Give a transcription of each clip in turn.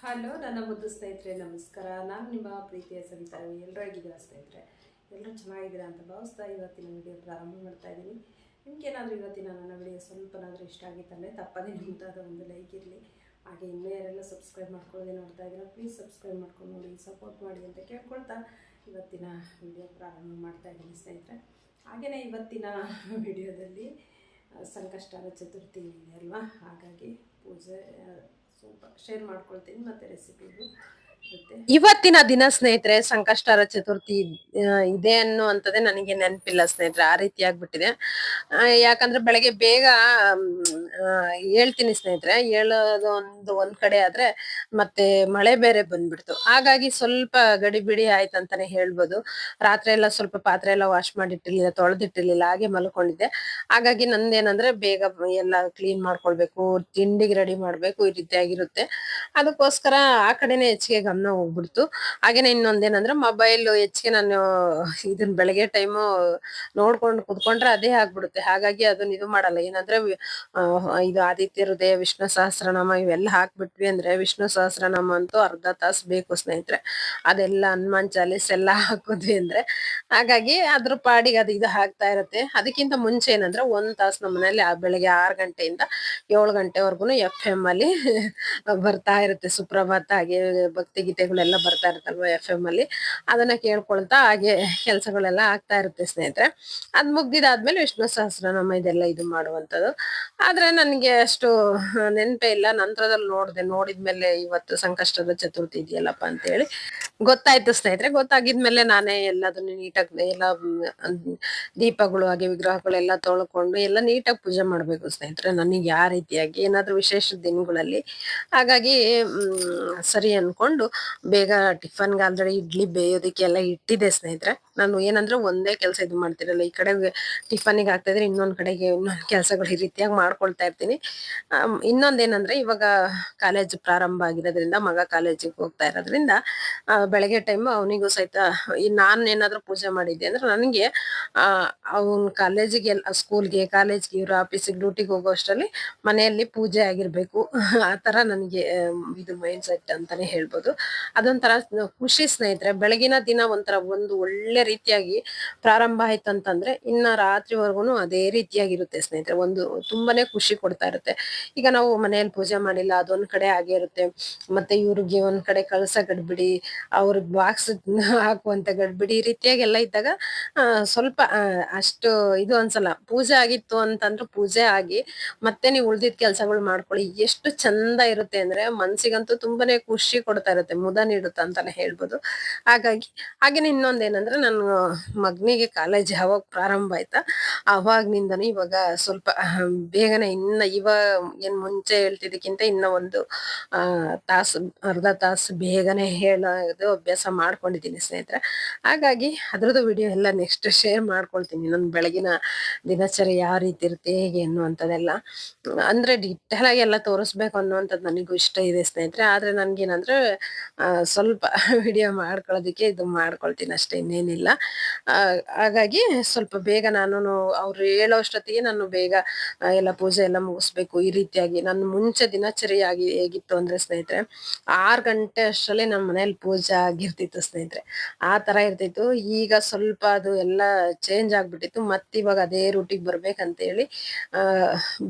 Hello, ನನ್ನ ಮುದ್ದು ಸ್ನೇಹಿತರೆ, ನಮಸ್ಕಾರ. ನಾನು ನಿಮ್ಮ ಪ್ರೀತಿಯ ಸವಿತಾ ಎಲ್ಲರೂ ಹೇಗಿದ್ದೀರಾ ಸ್ನೇಹಿತರೆ? ಎಲ್ಲರೂ ಚೆನ್ನಾಗಿದ್ದೀರಾ ಅಂತ ಭಾವಿಸ್ತಾ ಇವತ್ತಿನ ವಿಡಿಯೋ ಪ್ರಾರಂಭ ಮಾಡ್ತಾ ಇದ್ದೀನಿ. ನಿಮ್ಗೇನಾದರೂ ಇವತ್ತಿನ ನನ್ನ ವಿಡಿಯೋ ಸ್ವಲ್ಪನಾದರೂ ಇಷ್ಟ ಆಗಿತ್ತಂದರೆ ತಪ್ಪದೇ ನಿಂತಾದ ಒಂದು ಲೈಕ್ ಇರಲಿ. ಹಾಗೆ ಇನ್ನೂ ಯಾರೆಲ್ಲ ಸಬ್ಸ್ಕ್ರೈಬ್ ಮಾಡ್ಕೊಳ್ಳೋದೇ ನೋಡ್ತಾ ಇದ್ದೀರಾ ಪ್ಲೀಸ್ ಸಬ್ಸ್ಕ್ರೈಬ್ ಮಾಡ್ಕೊಂಡು ನೋಡಿ ಸಪೋರ್ಟ್ ಮಾಡಿ ಅಂತ ಕೇಳ್ಕೊಳ್ತಾ ಇವತ್ತಿನ ವಿಡಿಯೋ ಪ್ರಾರಂಭ ಮಾಡ್ತಾ ಇದ್ದೀನಿ ಸ್ನೇಹಿತರೆ. ಹಾಗೆಯೇ ಇವತ್ತಿನ ವಿಡಿಯೋದಲ್ಲಿ ಸಂಕಷ್ಟದ ಚತುರ್ಥಿ ಇದೆ ಅಲ್ವಾ? ಹಾಗಾಗಿ ಪೂಜೆ ಸ್ವಲ್ಪ ಶೇರ್ ಮಾಡ್ಕೊಳ್ತೀನಿ ಮತ್ತು ರೆಸಿಪಿಗಳು ಇವತ್ತಿನ ದಿನ ಸ್ನೇಹಿತರೆ, ಸಂಕಷ್ಟರ ಚತುರ್ಥಿ ಇದೆ ಅನ್ನುವಂಥದ್ದೇ ನನಗೆ ನೆನಪಿಲ್ಲ ಸ್ನೇಹಿತರೆ, ಆ ರೀತಿ ಆಗ್ಬಿಟ್ಟಿದೆ. ಯಾಕಂದ್ರೆ ಬೆಳಗ್ಗೆ ಬೇಗ ಹೇಳ್ತೀನಿ ಸ್ನೇಹಿತರೆ ಹೇಳೋದು ಒಂದು ಒಂದ್ ಕಡೆ ಆದ್ರೆ ಮತ್ತೆ ಮಳೆ ಬೇರೆ ಬಂದ್ಬಿಡ್ತು. ಹಾಗಾಗಿ ಸ್ವಲ್ಪ ಗಡಿಬಿಡಿ ಆಯ್ತು ಅಂತಾನೆ ಹೇಳ್ಬೋದು. ರಾತ್ರಿ ಎಲ್ಲ ಸ್ವಲ್ಪ ಪಾತ್ರೆ ಎಲ್ಲ ವಾಶ್ ಮಾಡಿಟ್ಟಿರ್ಲಿಲ್ಲ, ತೊಳೆದಿಟ್ಟಿರ್ಲಿಲ್ಲ, ಹಾಗೆ ಮಲ್ಕೊಂಡಿದ್ದೆ. ಹಾಗಾಗಿ ನಂದೇನಂದ್ರೆ ಬೇಗ ಎಲ್ಲ ಕ್ಲೀನ್ ಮಾಡ್ಕೊಳ್ಬೇಕು, ತಿಂಡಿಗೆ ರೆಡಿ ಮಾಡ್ಬೇಕು, ಈ ರೀತಿ ಆಗಿರುತ್ತೆ ಅದಕ್ಕೋಸ್ಕರ ಆ ಕಡೆನೆ ಹೆಚ್ಚಿಗೆ ಗಮನ ಹೋಗ್ಬಿಡ್ತು. ಹಾಗೇನೆ ಇನ್ನೊಂದೇನಂದ್ರೆ ಮೊಬೈಲ್ ಹೆಚ್ಚಿಗೆ ನಾನು ಇದನ್ನ ಬೆಳಗ್ಗೆ ಟೈಮು ನೋಡ್ಕೊಂಡು ಕುತ್ಕೊಂಡ್ರೆ ಅದೇ ಆಗ್ಬಿಡುತ್ತೆ. ಹಾಗಾಗಿ ಅದನ್ನ ಇದು ಮಾಡಲ್ಲ. ಏನಂದ್ರೆ ಇದು ಆದಿತ್ಯ ಹೃದಯ, ವಿಷ್ಣು ಸಹಸ್ರನಾಮ ಇವೆಲ್ಲ ಹಾಕ್ಬಿಟ್ವಿ ಅಂದ್ರೆ ವಿಷ್ಣು ಸಹಸ್ರನಾಮ ಅಂತೂ ಅರ್ಧ ತಾಸು ಬೇಕು ಸ್ನೇಹಿತರೆ. ಅದೆಲ್ಲ ಹನುಮಾನ್ ಚಾಲೀಸ್ ಎಲ್ಲ ಹಾಕಿದ್ವಿ ಅಂದ್ರೆ ಹಾಗಾಗಿ ಅದ್ರ ಪಾಡಿಗೆ ಅದು ಇದು ಹಾಕ್ತಾ ಇರುತ್ತೆ. ಅದಕ್ಕಿಂತ ಮುಂಚೆ ಏನಂದ್ರೆ ಒಂದ್ ತಾಸು ನಮ್ಮ ಮನೇಲಿ ಬೆಳಗ್ಗೆ ಆರು ಗಂಟೆಯಿಂದ ಏಳು ಗಂಟೆವರೆಗೂ ಎಫ್ ಎಂ ಅಲ್ಲಿ ಬರ್ತಾ ಇರುತ್ತೆ. ಸುಪ್ರಭಾತ ಹಾಗೆ ಭಕ್ತಿ ಗೀತೆಗಳೆಲ್ಲ ಬರ್ತಾ ಇರುತ್ತಲ್ವ ಎಫ್ ಎಂ ಅಲ್ಲಿ? ಅದನ್ನ ಕೇಳ್ಕೊಳ್ತಾ ಹಾಗೆ ಕೆಲಸಗಳೆಲ್ಲ ಆಗ್ತಾ ಇರುತ್ತೆ ಸ್ನೇಹಿತರೆ. ಅದ್ ಮುಗ್ದಿದಾದ್ಮೇಲೆ ವಿಷ್ಣು ಸಹಸ್ರನಾಮ ಇದೆಲ್ಲ ಇದು ಮಾಡುವಂಥದ್ದು. ಆದ್ರೆ ನನಗೆ ಅಷ್ಟು ನೆನಪೇ ಇಲ್ಲ. ನಂತರದಲ್ಲಿ ನೋಡಿದೆ, ನೋಡಿದ್ಮೇಲೆ ಇವತ್ತು ಸಂಕಷ್ಟದ ಚತುರ್ಥಿ ಇದೆಯಲ್ಲಪ್ಪ ಅಂತ ಹೇಳಿ ಗೊತ್ತಾಯ್ತು ಸ್ನೇಹಿತರೆ. ಗೊತ್ತಾಗಿದ್ಮೇಲೆ ನಾನೇ ಎಲ್ಲದನ್ನು ನೀಟಾಗಿ ಎಲ್ಲ ದೀಪಗಳು ಹಾಗೆ ವಿಗ್ರಹಗಳೆಲ್ಲ ತೊಳ್ಕೊಂಡು ಎಲ್ಲ ನೀಟಾಗಿ ಪೂಜೆ ಮಾಡ್ಬೇಕು ಸ್ನೇಹಿತರೆ. ನನಗೆ ಯಾವ ರೀತಿಯಾಗಿ ಏನಾದ್ರೂ ವಿಶೇಷ ದಿನಗಳಲ್ಲಿ ಹಾಗಾಗಿ ಸರಿ ಅನ್ಕೊಂಡು ಬೇಗ ಟಿಫನ್ಗೆ ಆಲ್ರೆಡಿ ಇಡ್ಲಿ ಬೇಯೋದಕ್ಕೆ ಎಲ್ಲ ಇಟ್ಟಿದೆ ಸ್ನೇಹಿತರೆ. ನಾನು ಏನಂದ್ರೆ ಒಂದೇ ಕೆಲಸ ಇದು ಮಾಡ್ತಿರಲ್ಲ, ಈ ಕಡೆ ಟಿಫನಿಗೆ ಆಗ್ತಾ ಇದ್ರೆ ಇನ್ನೊಂದ್ ಕಡೆಗೆ ಇನ್ನೊಂದ್ ಕೆಲಸಗಳು ಈ ರೀತಿಯಾಗಿ ಮಾಡ್ಕೊಳ್ತಾ ಇರ್ತೀನಿ. ಇನ್ನೊಂದೇನಂದ್ರೆ ಇವಾಗ ಕಾಲೇಜ್ ಪ್ರಾರಂಭ ಆಗಿರೋದ್ರಿಂದ, ಮಗ ಕಾಲೇಜಿಗೆ ಹೋಗ್ತಾ ಇರೋದ್ರಿಂದ ಬೆಳಗ್ಗೆ ಟೈಮ್ ಅವನಿಗೂ ಸಹಿತ ನಾನ್ ಏನಾದ್ರೂ ಪೂಜೆ ಮಾಡಿದ್ದೆ. ಅಂದ್ರೆ ನನಗೆ ಅವನ್ ಕಾಲೇಜಿಗೆ ಸ್ಕೂಲ್ಗೆ ಕಾಲೇಜ್ಗೆ ಇವ್ರ ಆಫೀಸಿಗೆ ಡ್ಯೂಟಿಗೆ ಹೋಗೋ ಅಷ್ಟರಲ್ಲಿ ಮನೆಯಲ್ಲಿ ಪೂಜೆ ಆಗಿರ್ಬೇಕು. ಆ ತರ ನನಗೆ ಇದು ಮೈಂಡ್ ಸೆಟ್ ಅಂತಾನೆ ಹೇಳ್ಬೋದು. ಅದೊಂಥರ ಖುಷಿ ಸ್ನೇಹಿತರೆ, ಬೆಳಗಿನ ದಿನ ಒಂಥರ ಒಂದು ಒಳ್ಳೆ ರೀತಿಯಾಗಿ ಪ್ರಾರಂಭ ಆಯ್ತು ಅಂತಂದ್ರೆ, ಇನ್ನ ರಾತ್ರಿವರೆಗೂ ಅದೇ ರೀತಿಯಾಗಿರುತ್ತೆ ಸ್ನೇಹಿತರೆ. ಒಂದು ತುಂಬಾನೇ ಖುಷಿ ಕೊಡ್ತಾ ಇರುತ್ತೆ. ಈಗ ನಾವು ಮನೆಯಲ್ಲಿ ಪೂಜೆ ಮಾಡಿಲ್ಲ, ಅದೊಂದ್ ಕಡೆ ಆಗೇ ಇರುತ್ತೆ. ಮತ್ತೆ ಇವ್ರಿಗೆ ಒಂದ್ ಕಡೆ ಕಳ್ಸ ಗಡ್ಬಿಡಿ, ಅವ್ರಿಗೆ ಬಾಕ್ಸ್ ಹಾಕುವಂತ ಗಡ್ಬಿಡಿ, ಈ ರೀತಿಯಾಗಿ ಎಲ್ಲ ಇದ್ದಾಗ ಸ್ವಲ್ಪ ಅಷ್ಟು ಇದು ಅನ್ಸಲ್ಲ. ಪೂಜೆ ಆಗಿತ್ತು ಅಂತಂದ್ರೆ ಪೂಜೆ ಆಗಿ ಮತ್ತೆ ನೀವು ಉಳ್ದಿದ್ ಕೆಲಸಗಳು ಮಾಡ್ಕೊಳ್ಳಿ. ಎಷ್ಟು ಚಂದ ಇರುತ್ತೆ ಅಂದ್ರೆ ಮನ್ಸಿಗಂತೂ ತುಂಬಾನೇ ಖುಷಿ ಕೊಡ್ತಾ ಇರುತ್ತೆ, ಮುದ ನೀಡುತ್ತೆ ಅಂತಾನೆ ಹೇಳ್ಬೋದು. ಹಾಗಾಗಿ, ಹಾಗೇನೆ ಇನ್ನೊಂದೇನಂದ್ರೆ ನನ್ನ ಮಗನಿಗೆ ಕಾಲೇಜ್ ಯಾವಾಗ ಪ್ರಾರಂಭ ಆಯ್ತಾ, ಅವಾಗ್ನಿಂದನೂ ಇವಾಗ ಸ್ವಲ್ಪ ಬೇಗನೆ ಇನ್ನ ಇವ ಏನ್ ಮುಂಚೆ ಹೇಳ್ತಿದ್ದಕ್ಕಿಂತ ಇನ್ನ ಒಂದು ತಾಸು, ಅರ್ಧ ತಾಸು ಬೇಗನೆ ಹೇಳೋದು ಅಭ್ಯಾಸ ಮಾಡ್ಕೊಂಡಿದ್ದೀನಿ ಸ್ನೇಹಿತರೆ. ಹಾಗಾಗಿ ಅದ್ರದ್ದು ವಿಡಿಯೋ ಎಲ್ಲ ನೆಕ್ಸ್ಟ್ ಶೇರ್ ಮಾಡ್ಕೊಳ್ತೀನಿ. ನನ್ನ ಬೆಳಗಿನ ದಿನಚರಿ ಯಾವ ರೀತಿ ಇರುತ್ತೆ, ಹೇಗೆ ಅನ್ನುವಂಥದ್ದೆಲ್ಲ ಅಂದ್ರೆ ಡಿಟೇಲ್ ಆಗಿ ಎಲ್ಲ ತೋರಿಸ್ಬೇಕು ಅನ್ನುವಂಥದ್ದು ನನಗೂ ಇಷ್ಟ ಇದೆ ಸ್ನೇಹಿತರೆ. ಆದ್ರೆ ನನಗೇನಂದ್ರೆ ಸ್ವಲ್ಪ ವಿಡಿಯೋ ಮಾಡ್ಕೊಳ್ಳೋದಕ್ಕೆ ಇದು ಮಾಡ್ಕೊಳ್ತೀನಿ ಅಷ್ಟೇ, ಇನ್ನೇನಿಲ್ಲ. ಹಾಗಾಗಿ ಸ್ವಲ್ಪ ಬೇಗ ನಾನು ಅವ್ರು ಹೇಳೋ ಅಷ್ಟೊತ್ತಿಗೆ ನಾನು ಬೇಗ ಎಲ್ಲ ಪೂಜೆ ಎಲ್ಲ ಮುಗಿಸ್ಬೇಕು. ಈ ರೀತಿಯಾಗಿ ನನ್ನ ಮುಂಚೆ ದಿನಚರಿ ಆಗಿ ಹೇಗಿತ್ತು ಅಂದ್ರೆ ಸ್ನೇಹಿತರೆ, ಆರು ಗಂಟೆ ಅಷ್ಟರಲ್ಲಿ ನಮ್ಮ ಮನೇಲಿ ಪೂಜೆ ಆಗಿರ್ತಿತ್ತು ಸ್ನೇಹಿತರೆ. ಆ ತರ ಇರ್ತಿತ್ತು. ಈಗ ಸ್ವಲ್ಪ ಅದು ಎಲ್ಲ ಚೇಂಜ್ ಆಗ್ಬಿಟ್ಟಿತ್ತು. ಮತ್ತೆ ಇವಾಗ ಅದೇ ರೂಟಿಗೆ ಬರ್ಬೇಕಂತ ಹೇಳಿ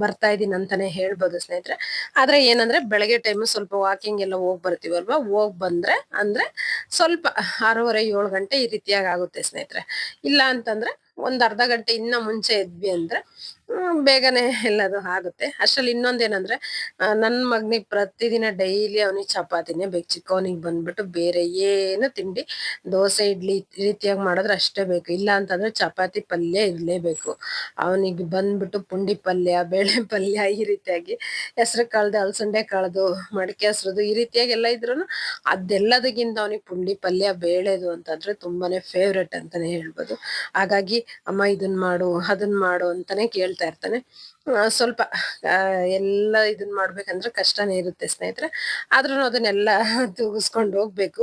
ಬರ್ತಾ ಇದೀನಿ ಅಂತಾನೆ ಹೇಳ್ಬೋದು ಸ್ನೇಹಿತರೆ. ಆದ್ರೆ ಏನಂದ್ರೆ ಬೆಳಗ್ಗೆ ಟೈಮ್ ಸ್ವಲ್ಪ ವಾಕಿಂಗ್ ಎಲ್ಲ ಹೋಗ್ ಬರ್ತೀವಲ್ವಾ? ಹೋಗ್ ಬಂದ್ರೆ ಅಂದ್ರೆ ಸ್ವಲ್ಪ ಆರೂವರೆ, ಏಳು ಗಂಟೆ ಈ ರೀತಿಯಾಗಿ ಆಗುತ್ತೆ ಸ್ನೇಹಿತರೆ. ಇಲ್ಲ ಅಂತಂದ್ರೆ ಒಂದ್ ಅರ್ಧ ಗಂಟೆ ಇನ್ನ ಮುಂಚೆ ಎದ್ವಿ ಅಂದ್ರೆ ಬೇಗನೆ ಎಲ್ಲದು ಆಗುತ್ತೆ. ಅಷ್ಟ್ರಲ್ಲಿ ಇನ್ನೊಂದೇನಂದ್ರೆ ನನ್ನ ನನ್ ಮಗನಿಗೆ ಪ್ರತಿದಿನ ಡೈಲಿ ಅವನಿಗೆ ಚಪಾತಿನೇ ಬೇಕು. ಚಿಕ್ಕವನಿಗೆ ಬಂದ್ಬಿಟ್ಟು ಬೇರೆ ಏನು ತಿಂಡಿ, ದೋಸೆ, ಇಡ್ಲಿ ರೀತಿಯಾಗಿ ಮಾಡಿದ್ರೆ ಅಷ್ಟೇ ಬೇಕು. ಇಲ್ಲ ಅಂತಂದ್ರೆ ಚಪಾತಿ ಪಲ್ಯ ಇರಲೇಬೇಕು. ಅವನಿಗೆ ಬಂದ್ಬಿಟ್ಟು ಪುಂಡಿ ಪಲ್ಯ, ಬೇಳೆ ಪಲ್ಯ ಈ ರೀತಿಯಾಗಿ ಹೆಸರು ಕಾಳ್ದು, ಅಲಸಂಡೆ ಕಾಳ್ದು, ಮಡಿಕೆ ಹಸ್ರದು ಈ ರೀತಿಯಾಗಿ ಎಲ್ಲ ಇದ್ರು ಅದೆಲ್ಲದಕ್ಕಿಂತ ಅವನಿಗೆ ಪುಂಡಿ ಪಲ್ಯ, ಬೇಳೆದು ಅಂತಂದ್ರೆ ತುಂಬಾನೇ ಫೇವ್ರೆಟ್ ಅಂತಾನೆ ಹೇಳ್ಬೋದು. ಹಾಗಾಗಿ, ಅಮ್ಮ, ಇದನ್ ಮಾಡು, ಅದನ್ ಮಾಡು ಅಂತಾನೆ ಕೇಳ್ತಾ ಇರ್ತಾನೆ. ಸ್ವಲ್ಪ ಎಲ್ಲ ಇದನ್ನ ಮಾಡ್ಬೇಕಂದ್ರೆ ಕಷ್ಟನೇ ಇರುತ್ತೆ ಸ್ನೇಹಿತರೆ. ಆದ್ರೂ ಅದನ್ನೆಲ್ಲ ತೂಗಿಸ್ಕೊಂಡು ಹೋಗ್ಬೇಕು.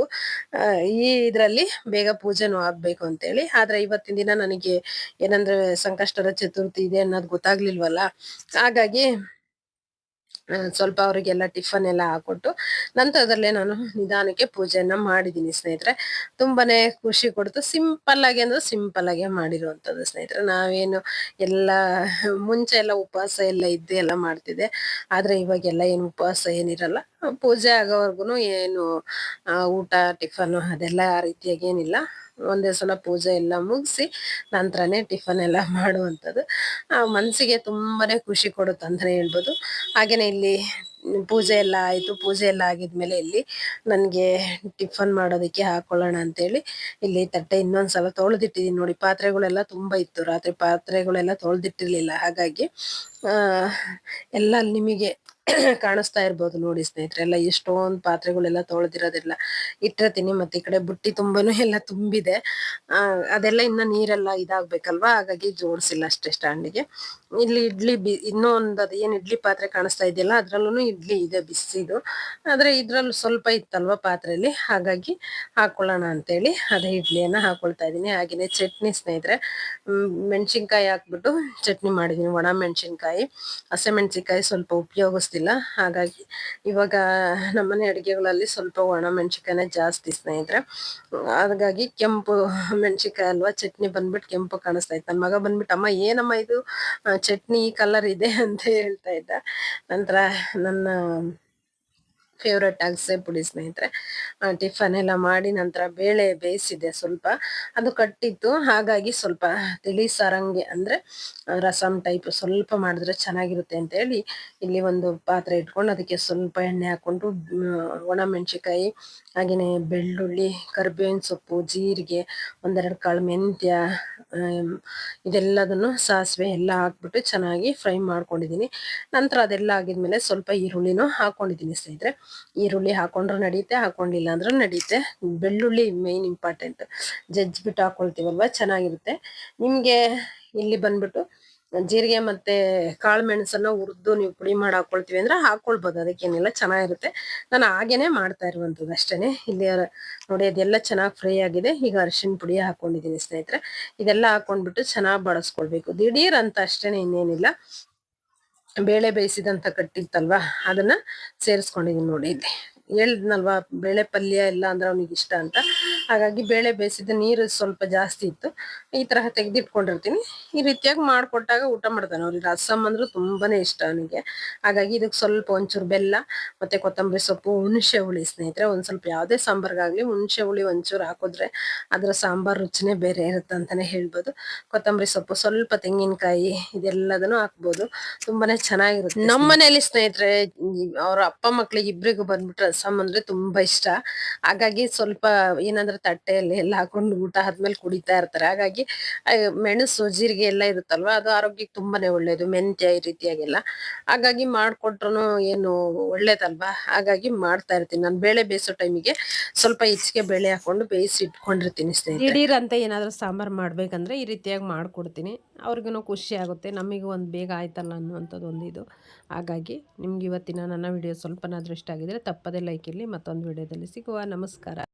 ಈ ಇದರಲ್ಲಿ ಬೇಗ ಪೂಜೆನೂ ಆಗ್ಬೇಕು ಅಂತೇಳಿ. ಆದ್ರೆ ಇವತ್ತಿನ ದಿನ ನನಗೆ ಏನಂದ್ರೆ ಸಂಕಷ್ಟದ ಚತುರ್ಥಿ ಇದೆ ಅನ್ನೋದು ಗೊತ್ತಾಗ್ಲಿಲ್ವಲ್ಲ? ಹಾಗಾಗಿ ಸ್ವಲ್ಪ ಅವರಿಗೆಲ್ಲ ಟಿಫನ್ ಎಲ್ಲ ಹಾಕೊಟ್ಟು ನಂತರದಲ್ಲೇ ನಾನು ನಿಧಾನಕ್ಕೆ ಪೂಜೆಯನ್ನ ಮಾಡಿದ್ದೀನಿ ಸ್ನೇಹಿತರೆ. ತುಂಬಾನೇ ಖುಷಿ ಕೊಡ್ತು. ಸಿಂಪಲ್ ಆಗಿ ಅಂದ್ರೆ ಸಿಂಪಲ್ ಆಗಿ ಮಾಡಿರುವಂಥದ್ದು ಸ್ನೇಹಿತರೆ. ನಾವೇನು ಎಲ್ಲ ಮುಂಚೆ ಎಲ್ಲ ಉಪವಾಸ ಎಲ್ಲ ಇದ್ದೇ ಎಲ್ಲ ಮಾಡ್ತಿದ್ದೆ. ಆದ್ರೆ ಇವಾಗೆಲ್ಲ ಏನು ಉಪವಾಸ ಏನಿರಲ್ಲ. ಪೂಜೆ ಆಗೋವರೆಗೂ ಏನು ಊಟ, ಟಿಫನ್ ಅದೆಲ್ಲ ಆ ರೀತಿಯಾಗಿ ಏನಿಲ್ಲ. ಒಂದೇ ಸಲ ಪೂಜೆ ಎಲ್ಲ ಮುಗಿಸಿ ನಂತರನೇ ಟಿಫನ್ ಎಲ್ಲ ಮಾಡುವಂಥದ್ದು. ಮನಸ್ಸಿಗೆ ತುಂಬಾ ಖುಷಿ ಕೊಡುತ್ತೆ ಅಂತಲೇ ಹೇಳ್ಬೋದು. ಹಾಗೆಯೇ ಇಲ್ಲಿ ಪೂಜೆ ಎಲ್ಲ ಆಯಿತು, ಪೂಜೆ ಎಲ್ಲ ಆಗಿದ್ಮೇಲೆ ಇಲ್ಲಿ ನನಗೆ ಟಿಫನ್ ಮಾಡೋದಕ್ಕೆ ಹಾಕೊಳ್ಳೋಣ ಅಂತೇಳಿ ಇಲ್ಲಿ ತಟ್ಟೆ ಇನ್ನೊಂದ್ಸಲ ತೊಳೆದಿಟ್ಟಿದ್ದೀನಿ ನೋಡಿ. ಪಾತ್ರೆಗಳೆಲ್ಲ ತುಂಬ ಇತ್ತು, ರಾತ್ರಿ ಪಾತ್ರೆಗಳೆಲ್ಲ ತೊಳೆದಿಟ್ಟಿರಲಿಲ್ಲ. ಹಾಗಾಗಿ ಎಲ್ಲ ನಿಮಗೆ ಕಾಣಿಸ್ತಾ ಇರ್ಬೋದು ನೋಡಿ ಸ್ನೇಹಿತರೆ. ಎಲ್ಲ ಎಷ್ಟೊಂದು ಪಾತ್ರೆಗಳೆಲ್ಲ ತೊಳೆದಿರೋದೆಲ್ಲ. ಇಟ್ಟಿರ್ತೀನಿ ಮತ್ತೆ ಈ ಕಡೆ ಬುಟ್ಟಿ ತುಂಬಾನು ಎಲ್ಲ ತುಂಬಿದೆ. ಅದೆಲ್ಲ ಇನ್ನ ನೀರೆಲ್ಲ ಇದಾಗ್ಬೇಕಲ್ವಾ? ಹಾಗಾಗಿ ಜೋಡಿಸಿಲ್ಲ ಅಷ್ಟೇ ಸ್ಟ್ಯಾಂಡಿಗೆ. ಇಲ್ಲಿ ಇಡ್ಲಿ ಬಿ, ಇನ್ನೂ ಒಂದು ಅದು ಏನ್ ಇಡ್ಲಿ ಪಾತ್ರೆ ಕಾಣಿಸ್ತಾ ಇದೆಯಲ್ಲ ಅದ್ರಲ್ಲೂ ಇಡ್ಲಿ ಇದೆ ಬಿಸಿದು ಆದ್ರೆ ಇದ್ರಲ್ಲಿ ಸ್ವಲ್ಪ ಇತ್ತಲ್ವಾ ಪಾತ್ರೆಯಲ್ಲಿ ಹಾಗಾಗಿ ಹಾಕೊಳ್ಳೋಣ ಅಂತೇಳಿ ಅದೇ ಇಡ್ಲಿಯನ್ನ ಹಾಕೊಳ್ತಾ ಇದ್ದೀನಿ ಹಾಗೇನೆ ಚಟ್ನಿ ಸ್ನೇಹಿತರೆ. ಮೆಣಸಿನ್ಕಾಯಿ ಹಾಕ್ಬಿಟ್ಟು ಚಟ್ನಿ ಮಾಡಿದೀನಿ. ಒಣ ಮೆಣಸಿನ್ಕಾಯಿ ಹಸಿಮೆಣಸಿನ್ಕಾಯಿ ಸ್ವಲ್ಪ ಉಪಯೋಗಿಸ್ತಿಲ್ಲ ಹಾಗಾಗಿ ಇವಾಗ ನಮ್ಮನೆ ಅಡುಗೆಗಳಲ್ಲಿ ಸ್ವಲ್ಪ ಒಣ ಮೆಣಸಿನ್ಕಾಯಿನೇ ಜಾಸ್ತಿ ಸ್ನೇಹಿತರೆ. ಹಾಗಾಗಿ ಕೆಂಪು ಮೆಣಸಿಕಾಯಿ ಅಲ್ವಾ, ಚಟ್ನಿ ಬಂದ್ಬಿಟ್ಟು ಕೆಂಪು ಕಾಣಿಸ್ತಾ ಇತ್ತು. ನನ್ನ ಮಗ ಬಂದ್ಬಿಟ್ಟು ಅಮ್ಮ, ಏನಮ್ಮ ಇದು? ಚಟ್ನಿ ಕಲರ್ ಇದೆ ಅಂತ ಹೇಳ್ತಾ ಇದ್ದ. ನಂತರ ನನ್ನ ಫೇವ್ರೆಟ್ ಆಗಿಸೆ ಪುಡಿ ಸ್ನೇಹಿತರೆ. ಟಿಫನ್ ಎಲ್ಲ ಮಾಡಿ ನಂತರ ಬೇಳೆ ಬೇಯಿಸಿದೆ ಸ್ವಲ್ಪ. ಅದು ಕಟ್ಟಿತ್ತು ಹಾಗಾಗಿ ಸ್ವಲ್ಪ ತಿಳಿ ಸಾರಂಗೆ ಅಂದರೆ ರಸಂ ಟೈಪ್ ಸ್ವಲ್ಪ ಮಾಡಿದ್ರೆ ಚೆನ್ನಾಗಿರುತ್ತೆ ಅಂತ ಹೇಳಿ ಇಲ್ಲಿ ಒಂದು ಪಾತ್ರೆ ಇಟ್ಕೊಂಡು ಅದಕ್ಕೆ ಸ್ವಲ್ಪ ಎಣ್ಣೆ ಹಾಕ್ಕೊಂಡು ಮ್, ಒಣ ಮೆಣಸಿನ್ಕಾಯಿ ಹಾಗೇನೆ ಬೆಳ್ಳುಳ್ಳಿ ಕರ್ಬೇವಿನ ಸೊಪ್ಪು ಜೀರಿಗೆ ಒಂದೆರಡು ಕಾಳು ಮೆಂತ್ಯ ಇದೆಲ್ಲದನ್ನು ಸಾಸಿವೆ ಎಲ್ಲ ಹಾಕ್ಬಿಟ್ಟು ಚೆನ್ನಾಗಿ ಫ್ರೈ ಮಾಡ್ಕೊಂಡಿದ್ದೀನಿ. ನಂತರ ಅದೆಲ್ಲ ಆಗಿದ್ಮೇಲೆ ಸ್ವಲ್ಪ ಈರುಳ್ಳಿನೂ ಹಾಕೊಂಡಿದ್ದೀನಿ ಸ್ನೇಹಿತರೆ. ಈರುಳ್ಳಿ ಹಾಕೊಂಡ್ರೆ ನಡೀತೆ, ಹಾಕೊಂಡಿಲ್ಲ ಅಂದ್ರೆ ನಡೀತೆ. ಬೆಳ್ಳುಳ್ಳಿ ಮೇನ್ ಇಂಪಾರ್ಟೆಂಟ್ ಜಜ್ಜಿಬಿಟ್ಟು ಹಾಕೊಳ್ತೀವಲ್ವ? ಚೆನ್ನಾಗಿರುತ್ತೆ. ನಿಮ್ಗೆ ಇಲ್ಲಿ ಬಂದ್ಬಿಟ್ಟು ಜೀರಿಗೆ ಮತ್ತೆ ಕಾಳು ಮೆಣಸನ್ನ ಹುರಿದು ನೀವು ಪುಡಿ ಮಾಡಿ ಹಾಕೊಳ್ತೀವಿ ಅಂದ್ರೆ ಹಾಕೊಳ್ಬೋದು. ಅದಕ್ಕೇನಿಲ್ಲ, ಚೆನ್ನಾಗಿರುತ್ತೆ. ನಾನು ಹಾಗೇನೆ ಮಾಡ್ತಾ ಇರುವಂಥದ್ದು ಅಷ್ಟೇನೆ. ಇಲ್ಲಿ ನೋಡಿ, ಅದೆಲ್ಲ ಚೆನ್ನಾಗಿ ಫ್ರೈ ಆಗಿದೆ. ಈಗ ಅರಿಶಿನ ಪುಡಿ ಹಾಕೊಂಡಿದ್ದೀನಿ ಸ್ನೇಹಿತರೆ. ಇದೆಲ್ಲ ಹಾಕೊಂಡ್ಬಿಟ್ಟು ಚೆನ್ನಾಗಿ ಬಳಸ್ಕೊಳ್ಬೇಕು ದಿಢೀರ್ ಅಂತ ಅಷ್ಟೇನೆ ಇನ್ನೇನಿಲ್ಲ. ಬೇಳೆ ಬೇಯಿಸಿದಂಥ ಕಟ್ಟಿತ್ತಲ್ವ ಅದನ್ನ ಸೇರಿಸ್ಕೊಂಡಿದ್ದೀನಿ ನೋಡಿ ಇಲ್ಲಿ. ಹೇಳಿದ್ನಲ್ವಾ, ಬೇಳೆ ಪಲ್ಯ ಎಲ್ಲ ಅಂದ್ರೆ ಅವನಿಗೆ ಇಷ್ಟ ಅಂತ. ಹಾಗಾಗಿ ಬೇಳೆ ಬೇಯಿಸಿದ ನೀರು ಸ್ವಲ್ಪ ಜಾಸ್ತಿ ಇತ್ತು. ಈ ತರಹ ತೆಗೆದಿಟ್ಕೊಂಡಿರ್ತೀನಿ. ಈ ರೀತಿಯಾಗಿ ಮಾಡ್ಕೊಟ್ಟಾಗ ಊಟ ಮಾಡ್ತಾನೆ ಅವ್ರಿಗೆ. ರಸಮ್ ಅಂದ್ರೆ ತುಂಬಾನೇ ಇಷ್ಟ ಅವನಿಗೆ. ಹಾಗಾಗಿ ಇದಕ್ಕೆ ಸ್ವಲ್ಪ ಒಂಚೂರು ಬೆಲ್ಲ, ಮತ್ತೆ ಕೊತ್ತಂಬರಿ ಸೊಪ್ಪು, ಹುಣಸೆ ಹುಳಿ ಸ್ನೇಹಿತರೆ. ಒಂದ್ ಸ್ವಲ್ಪ ಯಾವುದೇ ಸಾಂಬಾರ್ಗಾಗ್ಲಿ ಹುಣಸೆ ಹುಳಿ ಒಂಚೂರು ಹಾಕಿದ್ರೆ ಅದ್ರ ಸಾಂಬಾರ್ ರುಚಿನೇ ಬೇರೆ ಇರುತ್ತೆ ಅಂತಾನೆ ಹೇಳ್ಬೋದು. ಕೊತ್ತಂಬರಿ ಸೊಪ್ಪು ಸ್ವಲ್ಪ ತೆಂಗಿನಕಾಯಿ ಇದೆಲ್ಲದನ್ನು ಹಾಕ್ಬೋದು. ತುಂಬಾನೇ ಚೆನ್ನಾಗಿರುತ್ತೆ. ನಮ್ಮ ಮನೆಯಲ್ಲಿ ಸ್ನೇಹಿತರೆ, ಅವ್ರ ಅಪ್ಪ ಮಕ್ಳಿಗೆ ಇಬ್ರಿಗೂ ಬಂದ್ಬಿಟ್ಟು ರಸಮ್ ಅಂದ್ರೆ ತುಂಬಾ ಇಷ್ಟ. ಹಾಗಾಗಿ ಸ್ವಲ್ಪ ಏನಂದ್ರೆ ತಟ್ಟೆಯಲ್ಲಿ ಎಲ್ಲ ಹಾಕೊಂಡು ಊಟ ಆದ್ಮೇಲೆ ಕುಡಿತಾ ಇರ್ತಾರೆ. ಹಾಗಾಗಿ ಮೆಣಸು, ಜೀರಿಗೆ ಎಲ್ಲ ಇರುತ್ತಲ್ವಾ, ಅದು ಆರೋಗ್ಯಕ್ಕೆ ತುಂಬಾನೇ ಒಳ್ಳೇದು, ಮೆಂತ್ಯ ಈ ರೀತಿಯಾಗೆಲ್ಲ. ಹಾಗಾಗಿ ಮಾಡ್ಕೊಟ್ರು ಏನು ಒಳ್ಳೇದಲ್ವಾ? ಹಾಗಾಗಿ ಮಾಡ್ತಾ ಇರ್ತೀನಿ. ನಾನು ಬೇಳೆ ಬೇಯಿಸೋ ಟೈಮಿಗೆ ಸ್ವಲ್ಪ ಹೆಚ್ಚಿಗೆ ಬೇಳೆ ಹಾಕೊಂಡು ಬೇಯಿಸಿ ಇಟ್ಕೊಂಡಿರ್ತೀನಿ ಸ್ನೇಹಿತರೆ. ದಿಢೀರ್ ಸಾಂಬಾರ್ ಸಾಂಬಾರು ಮಾಡ್ಬೇಕಂದ್ರೆ ಈ ರೀತಿಯಾಗಿ ಮಾಡ್ಕೊಡ್ತೀನಿ. ಅವ್ರಿಗೂ ಖುಷಿ ಆಗುತ್ತೆ, ನಮಗೂ ಒಂದು ಬೇಗ ಆಯ್ತಲ್ಲ ಅನ್ನುವಂಥದ್ದು ಒಂದು ಇದು. ಹಾಗಾಗಿ ನಿಮ್ಗೆ ಇವತ್ತಿನ ನನ್ನ ವಿಡಿಯೋ ಸ್ವಲ್ಪನಾದ್ರೂ ಇಷ್ಟ ಆಗಿದ್ರೆ ತಪ್ಪದೇ ಲೈಕ್ ಇರಲಿ ಮತ್ತೊಂದು ವಿಡಿಯೋದಲ್ಲಿ ಸಿಗುವ. ನಮಸ್ಕಾರ.